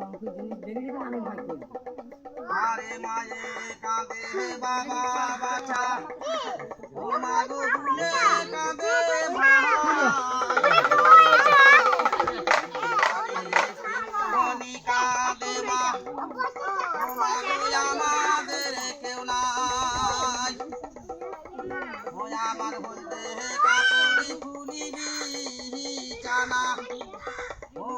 সাধু চাতুরে হয়ে গেল আরে মায়ে কাঁদে বাবা বাছা ও মা গো ভুলে কাঁদে আমাদের কেউ নাই আমার বলতে কাপড়ি ফুলিবি জানা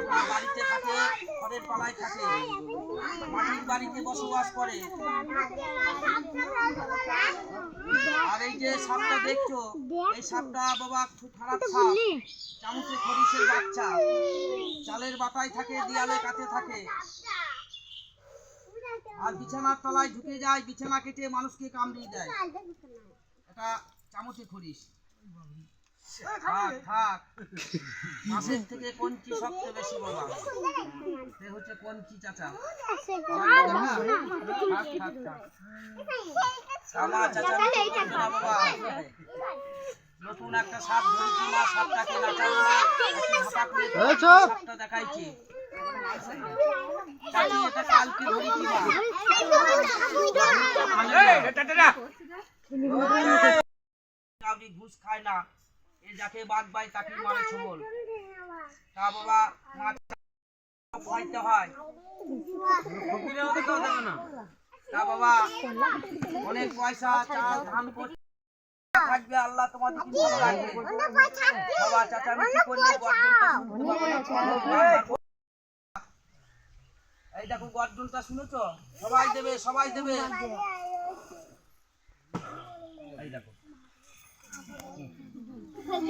ওরা বাড়িতে থাকে ঘরের পালায় থাকে। মাটির বাড়িতে বসবাস করে। আর এই যে সাপটা দেখছ? এই সাপটা বাবা খারাপ সাপ। চামচে খরিসের বাচ্চা। চালের বাটায় থাকে দিয়ালে কাছে থাকে। আর বিছানার তলায় ঢুকে যায় বিছানা কেটে মানুষকে কামড়িয়ে দেয়। এটা চামচে খরিস থাক থাক। মাছের থেকে কঞ্চি সবচেয়ে বেশি বাবা সে হচ্ছে কঞ্চি চাচা। আমার চাচা না বাবা নতুন একটা সাপ ধরেছি সাপটাকে না একটু ঝাপা করে সাপটা দেখাইছি। চাচি এটা কালকে ধরেছি মা। ঘুষ খায় না। এ যাকে বাদ পায় তাকে মারে ছবল তা বাবা মাছ খাইতে হয়। তা বাবা অনেক পয়সা চাল ধান করতে থাকবে আল্লাহ তোমার কি ভালো রাখবে বাবা গর্জনটা শুনতে পাবো না। এই দেখো। গর্জনটা শুনেছো? সবাই দেবে সবাই দেবে এই দেখো এইটা তেতুলে বলব লাস্টে দেখালাম থাক থাক বলে কেউ যেন ফাঁকি দেবে না বাবা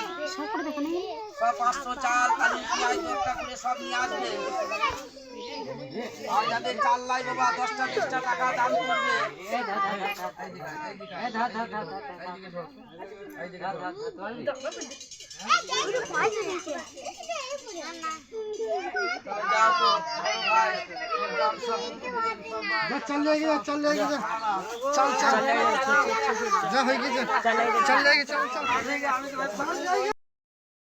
তোরা যার যেখানে বাড়ি সব পাঁচশো চাল আলু পেঁয়াজ একটা করে সব নিয়ে আসবে আর যাদের চাল লাই বাবা দশটা বিশটা টাকা দান করবে এই দিকে, এই দিকে, এই দিকে, এইদিকে ঢোক, এইদিকে ঢোক। চলে যাও তো, বড় ভাই, প্রোগ্রাম সব चल जाएगी चल जाएगी चल चल जा होगी चल जाएगी चल चल